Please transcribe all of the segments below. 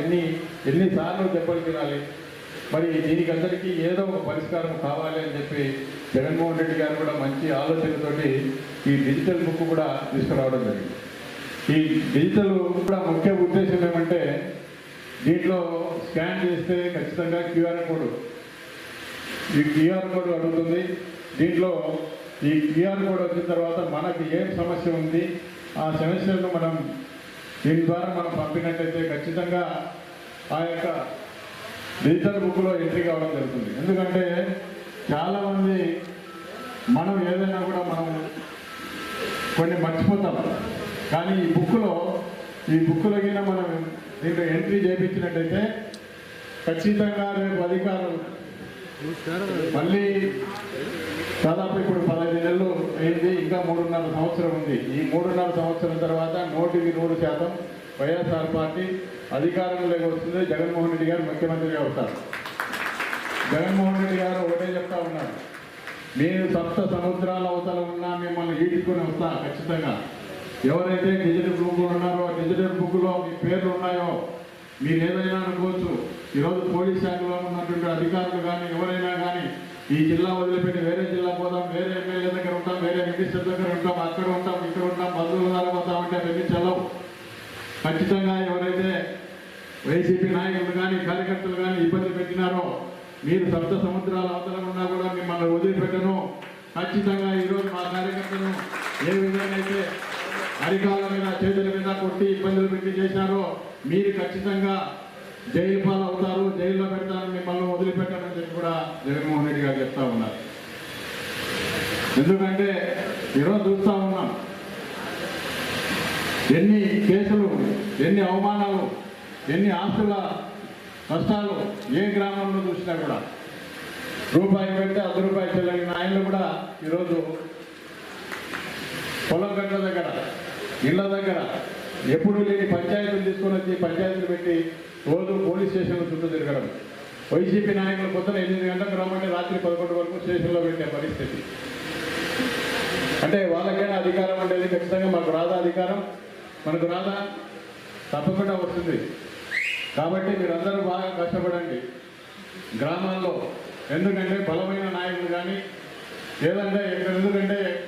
ఎన్ని ఎన్నిసార్లు దెబ్బలు తినాలి? మరి దీనికి అందరికీ ఏదో ఒక పరిష్కారం కావాలి అని చెప్పి జగన్మోహన్ రెడ్డి గారు కూడా మంచి ఆలోచనతోటి ఈ డిజిటల్ బుక్ కూడా తీసుకురావడం జరిగింది. ఈ డిజిటల్ కూడా ముఖ్య ఉద్దేశం ఏమంటే దీంట్లో స్కాన్ చేస్తే ఖచ్చితంగా క్యూఆర్ కోడ్ ఈ క్యూఆర్ కోడ్ అడుగుతుంది. దీంట్లో ఈ క్యూఆర్ కోడ్ వచ్చిన తర్వాత మనకి ఏం సమస్య ఉంది ఆ సమస్యలను మనం దీని ద్వారా మనం పంపినట్టయితే ఖచ్చితంగా ఆ యొక్క డిజిటల్ బుక్లో ఎంట్రీ కావడం జరుగుతుంది. ఎందుకంటే చాలామంది మనం ఏదైనా కూడా మనం కొన్ని మర్చిపోతాం. కానీ ఈ బుక్లో ఈ బుక్లో కింద మనం దీంట్లో ఎంట్రీ చేయించినట్టయితే ఖచ్చితంగా రేపు అధికారులు మళ్ళీ దాదాపు ఇప్పుడు పదహైదు నెలలు ఏంటి ఇంకా మూడున్నర సంవత్సరం ఉంది. ఈ మూడున్నర సంవత్సరం తర్వాత నూటికి నూరు శాతం వైఎస్ఆర్ పార్టీ అధికారంలోకి వస్తుంది. జగన్మోహన్ రెడ్డి గారు ముఖ్యమంత్రిగా అవుతారు జగన్మోహన్ రెడ్డి గారు ఒకటే చెప్తా ఉన్నారు. నేను సప్త సముద్రాల అవతల ఉన్నా మిమ్మల్ని ఈడ్చుకుని వస్తా ఖచ్చితంగా. ఎవరైతే డిజిటల్ బుక్లు ఉన్నారో డిజిటల్ బుక్లో మీ పేర్లు ఉన్నాయో మీరు ఏదైనా అనుకోవచ్చు. ఈరోజు పోలీస్ శాఖలో ఉన్నటువంటి అధికారులు కానీ ఎవరైనా కానీ ఈ జిల్లా వదిలిపెట్టి వేరే జిల్లా పోదాం వేరే ఎమ్మెల్యే దగ్గర దగ్గర ఉంటాం అక్కడ ఉంటాం ఇక్కడ ఉంటాం బంధువుల ద్వారా పోతాం అంటే అవన్నీ చెల్లవు ఖచ్చితంగా ఎవరైతే వైసీపీ నాయకులు కానీ కార్యకర్తలు కానీ ఇబ్బంది పెట్టినారో మీరు సప్త సముద్రాల అవతలం ఉన్నా కూడా మిమ్మల్ని వదిలిపెట్టను. ఖచ్చితంగా ఈరోజు మా కార్యకర్తలు ఏ విధంగా అయితే అరికాల మీద చేతుల మీద కొట్టి ఇబ్బందులు పెట్టి చేశారో మీరు ఖచ్చితంగా జైలు పాలు అవుతారు జైల్లో పెడతారు మిమ్మల్ని వదిలిపెట్టారని చెప్పి కూడా జగన్మోహన్ రెడ్డి గారు చెప్తా ఉన్నారు. ఎందుకంటే ఈరోజు చూస్తూ ఉన్నాం. ఎన్ని కేసులు ఎన్ని అవమానాలు ఎన్ని ఆస్తుల నష్టాలు ఏ గ్రామంలో చూసినా కూడా రూపాయి పెడితే అర్ధ రూపాయి చెల్లని ఆయనలు కూడా ఈరోజు పొలం గంట దగ్గర ఇళ్ళ దగ్గర ఎప్పుడు లేని పంచాయతీలు తీసుకొని వచ్చి పంచాయతీలు పెట్టి రోజు పోలీస్ స్టేషన్లో చుట్టూ తిరగడం. వైసీపీ నాయకులు పొద్దున ఎనిమిది గంటలకు రమ్మంటే రాత్రి పదకొండు వరకు స్టేషన్లో పెట్టే పరిస్థితి. అంటే వాళ్ళకైనా అధికారం అనేది ఖచ్చితంగా మనకు రాదా అధికారం? మనకు రాదా? తప్పకుండా వస్తుంది. కాబట్టి మీరందరూ బాగా కష్టపడండి. గ్రామాల్లో ఎందుకంటే బలమైన నాయకులు కానీ లేదంటే ఇక్కడ ఎందుకంటే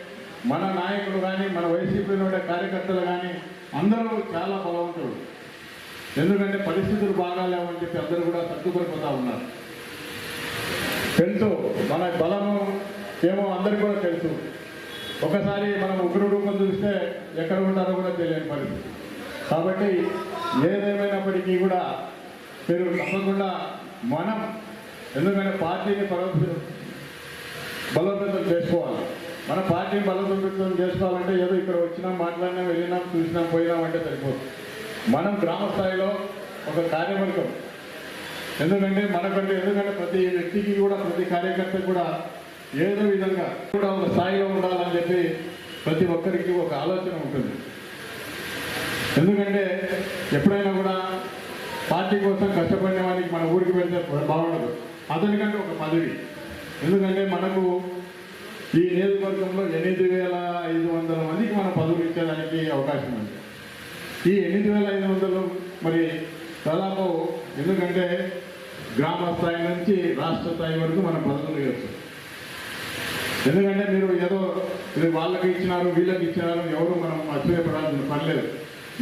మన నాయకులు కానీ మన వైసీపీలో ఉండే కార్యకర్తలు కానీ అందరూ చాలా బలవంతుడు ఎందుకంటే పరిస్థితులు బాగాలేవని చెప్పి అందరూ కూడా సర్దుకొనిపోతా ఉన్నారు. తెలుసు మన బలము ఏమో అందరికీ కూడా తెలుసు. ఒకసారి మనం ఉగ్ర రూపం చూస్తే ఎక్కడ ఉంటారో కూడా తెలియని పరిస్థితి. కాబట్టి ఏదేమైనప్పటికీ కూడా మీరు తప్పకుండా మనం ఎందుకంటే పార్టీని బలోపేతం బలోపేతం చేసుకోవాలి. మన పార్టీని బలోపేతం చేసుకోవాలంటే ఏదో ఇక్కడ వచ్చినాం మాట్లాడినాం వెళ్ళినాం చూసినాం పోయినాం అంటే సరిపోదు. మనం గ్రామ స్థాయిలో ఒక కార్యవర్గం. ఎందుకంటే మనకంటే ఎందుకంటే ప్రతి వ్యక్తికి కూడా ప్రతి కార్యకర్త కూడా ఏదో విధంగా కూడా ఒక స్థాయిలో ఉండాలని చెప్పి ప్రతి ఒక్కరికి ఒక ఆలోచన ఉంటుంది. ఎందుకంటే ఎప్పుడైనా కూడా పార్టీ కోసం కష్టపడిన వారికి మన ఊరికి వెళ్తే బాగుండదు. అతనికంటే ఒక పదవి. ఎందుకంటే మనకు ఈ నియోజకవర్గంలో ఎనిమిది వేల ఐదు వందల మందికి మనం పదవులు ఇచ్చేదానికి అవకాశం ఉంది. ఈ ఎనిమిది వేల ఐదు వందలు మరి దాదాపు ఎందుకంటే గ్రామ స్థాయి నుంచి రాష్ట్ర స్థాయి వరకు మనం పదవులు ఇవ్వచ్చు. ఎందుకంటే మీరు ఏదో వాళ్ళకి ఇచ్చినారు వీళ్ళకి ఇచ్చినారు ఎవరు మనం ఆశ్చర్యపడాల్సిన పని లేదు.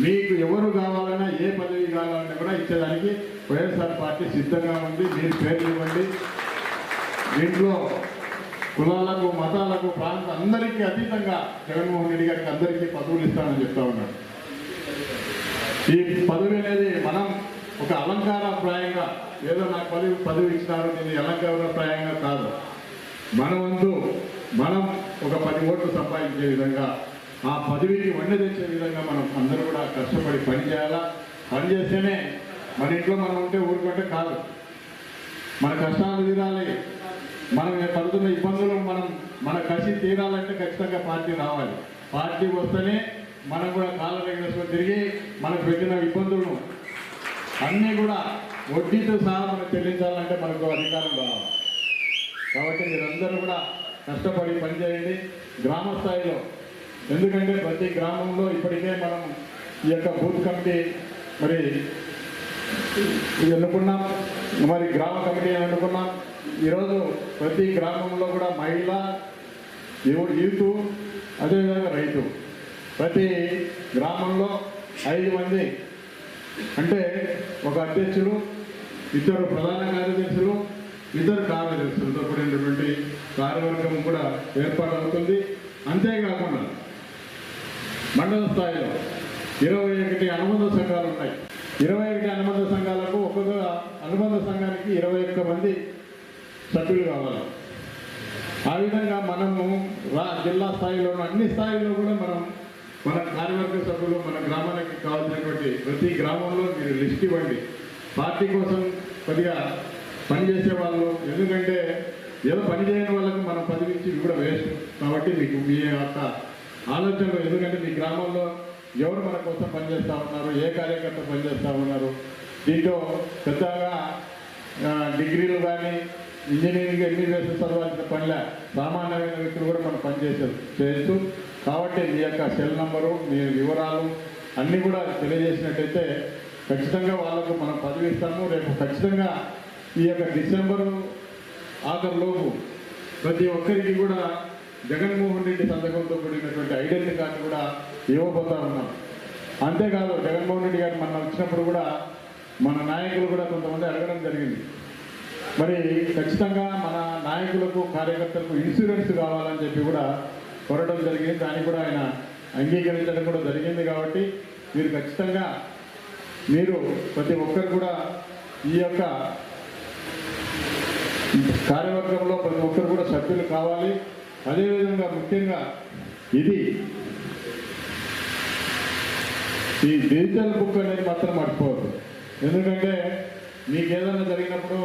మీకు ఎవరు కావాలన్నా ఏ పదవి కావాలన్నా కూడా ఇచ్చేదానికి వైఎస్ఆర్ పార్టీ సిద్ధంగా ఉంది. మీరు పేర్లు ఇవ్వండి. దీంట్లో కులాలకు మతాలకు ప్రాంత అందరికీ అతీతంగా జగన్మోహన్ రెడ్డి గారికి అందరికీ పదవులు ఇస్తానని చెప్తా ఉన్నాడు ఈ పదవి అనేది మనం ఒక అలంకార ప్రాయంగా ఏదో నాకు పదవి పదవి ఇచ్చినారు నేను అలంకారప్రాయంగా కాదు. మన మనం ఒక పది ఓట్లు సంపాదించే విధంగా ఆ పదవికి వండి తెచ్చే విధంగా మనం అందరూ కూడా కష్టపడి పని చేయాలా? పని చేస్తేనే మన ఇంట్లో మనం ఉంటే ఊరుకుంటే కాదు. మన కష్టాలు తీరాలి. మనం పడుతున్న ఇబ్బందులు మనం మన కసి తీరాలంటే ఖచ్చితంగా పార్టీ రావాలి. పార్టీ వస్తేనే మనం కూడా కాళ్ళ దగ్గర తిరిగి మనకు పెట్టిన ఇబ్బందులను అన్నీ కూడా వడ్డీతో సహా మనం చెల్లించాలంటే మనకు అధికారం రావాలి. కాబట్టి మీరందరూ కూడా కష్టపడి పనిచేయండి. గ్రామ స్థాయిలో. ఎందుకంటే ప్రతి గ్రామంలో ఇప్పటికే మనం ఈ యొక్క బూత్ కమిటీ మరి ఇది ఎన్నుకున్నాం. మరి గ్రామ కమిటీ ఎన్నుకున్నాం ఈరోజు ప్రతి గ్రామంలో కూడా మహిళ యువ- యూత్ అదేవిధంగా రైతు. ప్రతి గ్రామంలో ఐదు మంది. అంటే ఒక అధ్యక్షులు ఇద్దరు ప్రధాన కార్యదర్శులు ఇద్దరు కార్యదర్శులతో కూడినటువంటి కార్యవర్గం కూడా ఏర్పాటు అవుతుంది అంతేకాకుండా మండల స్థాయిలో ఇరవై ఒకటి అనుబంధ సంఘాలు ఉన్నాయి. ఇరవై ఒకటి అనుబంధ సంఘాలకు ఒక్కొక్క అనుబంధ సంఘానికి ఇరవై ఒక్క మంది సభ్యులు కావాలి. ఆ విధంగా మనము రా జిల్లా స్థాయిలో అన్ని స్థాయిలో కూడా మనం మన కార్యవర్గ సభ్యులు మన గ్రామానికి కావాల్సినటువంటి ప్రతి గ్రామంలో మీరు లిస్ట్ ఇవ్వండి. పార్టీ కోసం కొద్దిగా పనిచేసే వాళ్ళు ఎందుకంటే ఏదో పని చేయని వాళ్ళకు మనం పదివించి కూడా వేస్ట్. కాబట్టి మీకు మీ యొక్క ఆలోచనలు ఎందుకంటే మీ గ్రామంలో ఎవరు మన కోసం పనిచేస్తూ ఉన్నారు ఏ కార్యకర్త పనిచేస్తూ ఉన్నారు దీంట్లో పెద్దగా డిగ్రీలు కానీ ఇంజనీరింగ్ ఎంబీబీఎస్ చదవాల్సిన పనిలే సామాన్యమైన వ్యక్తులు కూడా మనం పనిచేసారు చేయొచ్చు. కాబట్టి మీ యొక్క సెల్ నంబరు మీ వివరాలు అన్నీ కూడా తెలియజేసినట్టయితే ఖచ్చితంగా వాళ్ళకు మనం పదవి ఇస్తాము. రేపు ఖచ్చితంగా ఈ యొక్క డిసెంబరు ఆఖరిలోపు ప్రతి ఒక్కరికి కూడా జగన్మోహన్ రెడ్డి సంతకంతో కూడినటువంటి ఐడెంటిటీ కార్డు కూడా ఇవ్వబోతా ఉన్నాం. అంతేకాదు జగన్మోహన్ రెడ్డి గారు మన వచ్చినప్పుడు కూడా మన నాయకులు కూడా కొంతమంది అడగడం జరిగింది. మరి ఖచ్చితంగా మన నాయకులకు కార్యకర్తలకు ఇన్సూరెన్స్ కావాలని చెప్పి కూడా కోరడం జరిగింది. దాన్ని కూడా ఆయన అంగీకరించడం కూడా జరిగింది కాబట్టి మీరు ఖచ్చితంగా మీరు ప్రతి ఒక్కరు కూడా ఈ యొక్క కార్యవర్గంలో ప్రతి ఒక్కరు కూడా సభ్యులు కావాలి. అదేవిధంగా ముఖ్యంగా ఇది ఈ డిజిటల్ బుక్ అనేది మాత్రం మర్చిపోవద్దు. ఎందుకంటే మీకు ఏదైనా జరిగినప్పుడు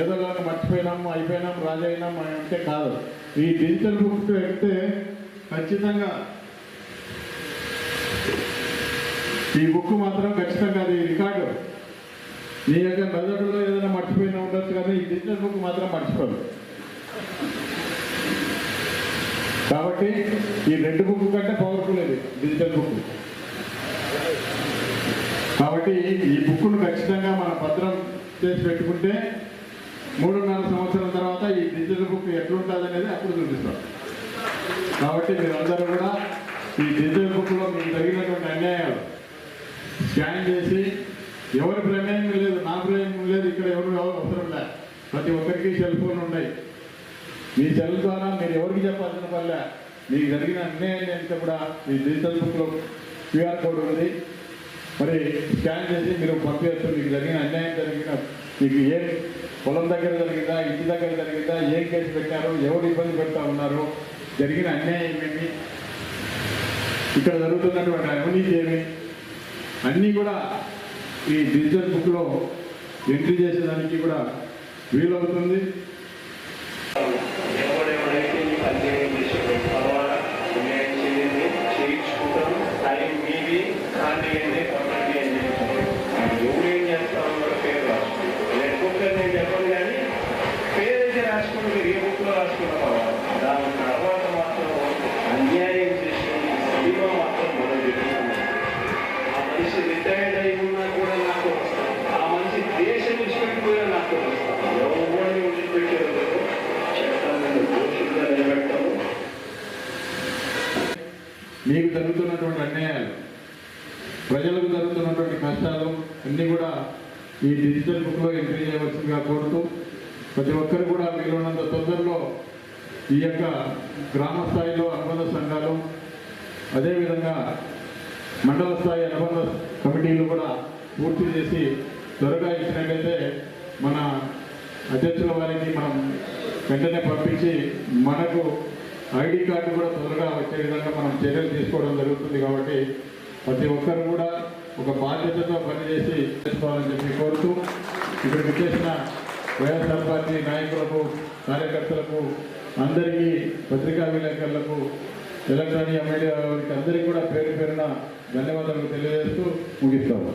ఏదో మర్చిపోయినాము అయిపోయినాం రాజైనాం అని అంటే కాదు. ఈ డిజిటల్ బుక్ వెళ్తే ఖచ్చితంగా ఈ బుక్ మాత్రం ఖచ్చితంగా అది రికార్డు. నీ యొక్క మెదడులో ఏదైనా మర్చిపోయినా ఉండొచ్చు కానీ ఈ డిజిటల్ బుక్ మాత్రం మర్చిపోదు. కాబట్టి ఈ రెండు బుక్ కంటే పవర్ఫుల్ ఇది డిజిటల్ బుక్. కాబట్టి ఈ బుక్ను ఖచ్చితంగా మన భద్రం చేసి పెట్టుకుంటే మూడున్నర సంవత్సరాల తర్వాత ఈ డిజిటల్ బుక్ ఎట్లుంటుంది అనేది అప్పుడు చూపిస్తాం. కాబట్టి మీరందరూ కూడా ఈ డిజిటల్ బుక్లో మీకు తగినటువంటి అన్యాయాలు స్కాన్ చేసి ఎవరి ప్రమేయం లేదు నా ప్రమేయం లేదు ఇక్కడ ఎవరు అవసరం లే. ప్రతి ఒక్కరికి సెల్ ఫోన్ ఉన్నాయి మీ సెల్ ద్వారా మీరు ఎవరికి చెప్పాల్సిన వల్ల మీకు జరిగిన అన్యాయం అంతా కూడా మీ డిజిటల్ బుక్లో క్యూఆర్ కోడ్ ఉంది మరి స్కాన్ చేసి మీరు పంపించచ్చు మీకు జరిగిన అన్యాయం జరిగిన మీకు ఏ పొలం దగ్గర జరిగిందా ఇంటి దగ్గర జరిగిందా ఏం కేసు పెట్టారు ఎవరు ఇబ్బంది పెడతా ఉన్నారు జరిగిన అన్యాయం ఏమి? ఇక్కడ జరుగుతున్నటువంటి అవినీతి ఏమి? అన్నీ కూడా ఈ డిజిటల్ బుక్లో ఎంట్రీ చేసేదానికి కూడా వీలవుతుంది. మీకు జరుగుతున్నటువంటి అన్యాయాలు ప్రజలకు జరుగుతున్నటువంటి కష్టాలు అన్నీ కూడా ఈ డిజిటల్ బుక్లో ఎంట్రీ చేయవలసిందిగా కోరుతూ ప్రతి ఒక్కరు కూడా వీలున్నంత తొందరలో ఈ యొక్క గ్రామ స్థాయిలో అనుబంధ సంఘాలు అదేవిధంగా మండల స్థాయి అనుబంధ కమిటీలు కూడా పూర్తి చేసి త్వరగా ఇచ్చినట్లయితే మన అధ్యక్షుల వారికి మనం వెంటనే పంపించి మనకు ఐడి కార్డు కూడా త్వరగా వచ్చే విధంగా మనం చర్యలు తీసుకోవడం జరుగుతుంది కాబట్టి ప్రతి ఒక్కరు కూడా ఒక బాధ్యతతో పనిచేసి చేసుకోవాలని చెప్పి కోరుతూ ఇక్కడికి చేసిన వైఎస్ఆర్ పార్టీ నాయకులకు కార్యకర్తలకు అందరికీ పత్రికా విలేకరులకు తెలంగాణ మీడియా వారికి అందరికీ కూడా పేరు పేరున ధన్యవాదాలు తెలియజేస్తూ ముగిస్తాము.